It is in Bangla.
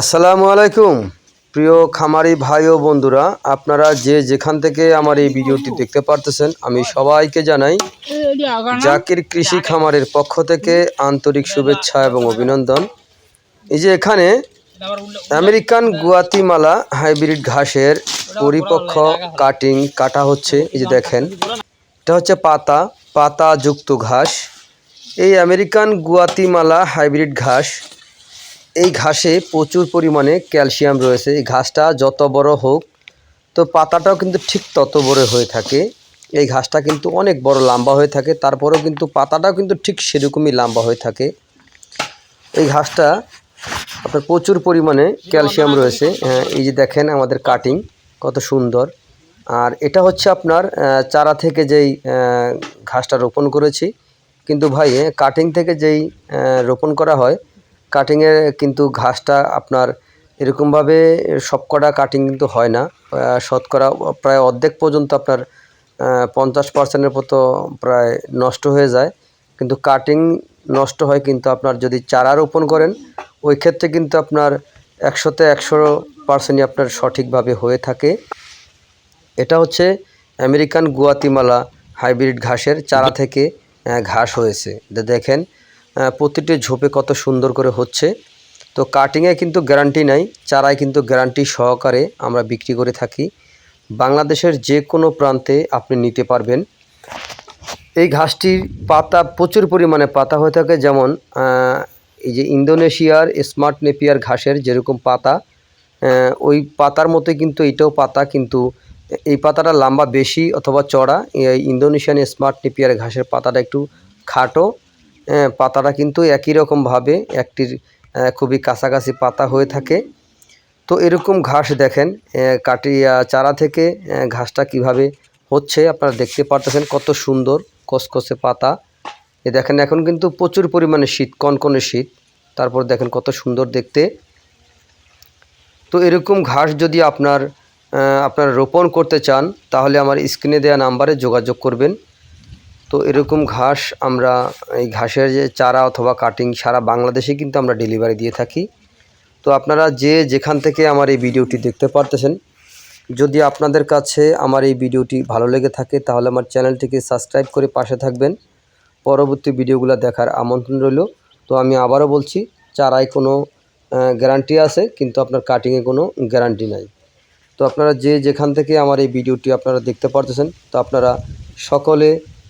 আসসালামু আলাইকুম, প্রিয় খামারি ভাই ও বন্ধুরা। আপনারা যে যেখান থেকে আমার এই ভিডিওটি দেখতে পারতেছেন, আমি সবাইকে জানাই জাকির কৃষি খামারের পক্ষ থেকে আন্তরিক শুভেচ্ছা এবং অভিনন্দন। এই যে এখানে আমেরিকান গুয়াতিমালা হাইব্রিড ঘাসের পরিপক্ষ কাটিং কাটা হচ্ছে। এই যে দেখেন, এটা হচ্ছে পাতা পাতা যুক্ত ঘাস। এই আমেরিকান গুয়াতিমালা হাইব্রিড ঘাস এই ঘাসে প্রচুর পরিমাণে ক্যালসিয়াম রয়েছে। এই ঘাসটা যত বড় হোক তো পাতাটাও কিন্তু ঠিক তত বড় হয়ে থাকে। এই ঘাসটা কিন্তু অনেক বড় লম্বা হয়ে থাকে তারপরেও কিন্তু পাতাটাও কিন্তু ঠিক সেরকমই লম্বা হয়ে থাকে। এই ঘাসটা আপনার প্রচুর পরিমাণে ক্যালসিয়াম রয়েছে। হ্যাঁ, এই যে দেখেন আমাদের কাটিং কত সুন্দর। আর এটা হচ্ছে আপনার চারা থেকে যেই ঘাসটা রোপণ করেছি। কিন্তু ভাই কাটিং থেকে যেই রোপণ করা হয় কাটিংয়ে কিন্তু ঘাসটা আপনার এরকমভাবে সবকটা কাটিং কিন্তু হয় না। শতকরা প্রায় অর্ধেক পর্যন্ত আপনার পঞ্চাশ পার্সেন্টের মতো প্রায় নষ্ট হয়ে যায়। কিন্তু কাটিং নষ্ট হয় কিন্তু আপনার যদি চারা রোপণ করেন ওই ক্ষেত্রে কিন্তু আপনার একশোতে একশো পার্সেন্টই আপনার সঠিকভাবে হয়ে থাকে। এটা হচ্ছে আমেরিকান গুয়াতিমালা হাইব্রিড ঘাসের চারা থেকে ঘাস হয়েছে। দেখেন প্রতিটি ঝোপে কত সুন্দর করে হচ্ছে। তো কাটিংয়ে কিন্তু গ্যারান্টি নাই, চারায় কিন্তু গ্যারান্টি সহকারে আমরা বিক্রি করে থাকি। বাংলাদেশের যে কোনো প্রান্তে আপনি নিতে পারবেন। এই ঘাসটির পাতা প্রচুর পরিমাণে পাতা হয়ে থাকে, যেমন এই যে ইন্দোনেশিয়ার স্মার্ট নেপিয়ার ঘাসের যেরকম পাতা ওই পাতার মতোই কিন্তু এটাও পাতা, কিন্তু এই পাতাটা লম্বা বেশি অথবা চড়া ইন্দোনেশিয়ান স্মার্ট নেপিয়ার ঘাসের পাতাটা একটু খাটো। পাতাটা কিন্তু একই রকমভাবে একটির খুবই কাছাকাছি পাতা হয়ে থাকে। তো এরকম ঘাস দেখেন কাটিয়া চারা থেকে ঘাসটা কীভাবে হচ্ছে আপনারা দেখতে পারতেছেন কত সুন্দর কসকসে পাতা। এ দেখেন, এখন কিন্তু প্রচুর পরিমাণে শীত, কনকনে শীত। তারপর দেখেন কত সুন্দর দেখতে। তো এরকম ঘাস যদি আপনার আপনার রোপণ করতে চান, তাহলে আমার স্ক্রিনে দেওয়া নাম্বারে যোগাযোগ করবেন। তো এরকম ঘাস আমরা, এই ঘাসের যে চারা অথবা কাটিং সারা বাংলাদেশে কিন্তু আমরা ডেলিভারি দিয়ে থাকি। তো আপনারা যে যেখান থেকে আমার এই ভিডিওটি দেখতে পারতেছেন, যদি আপনাদের কাছে আমার এই ভিডিওটি ভালো লেগে থাকে, তাহলে আমার চ্যানেলটিকে সাবস্ক্রাইব করে পাশে থাকবেন। পরবর্তী ভিডিওগুলো দেখার আমন্ত্রণ রইল। তো আমি আবারও বলছি, চারায় কোনো গ্যারান্টি আছে, কিন্তু আপনার কাটিংয়ে কোনো গ্যারান্টি নাই। তো আপনারা যে যেখান থেকে আমার এই ভিডিওটি আপনারা দেখতে পারতেছেন, তো আপনারা সকলে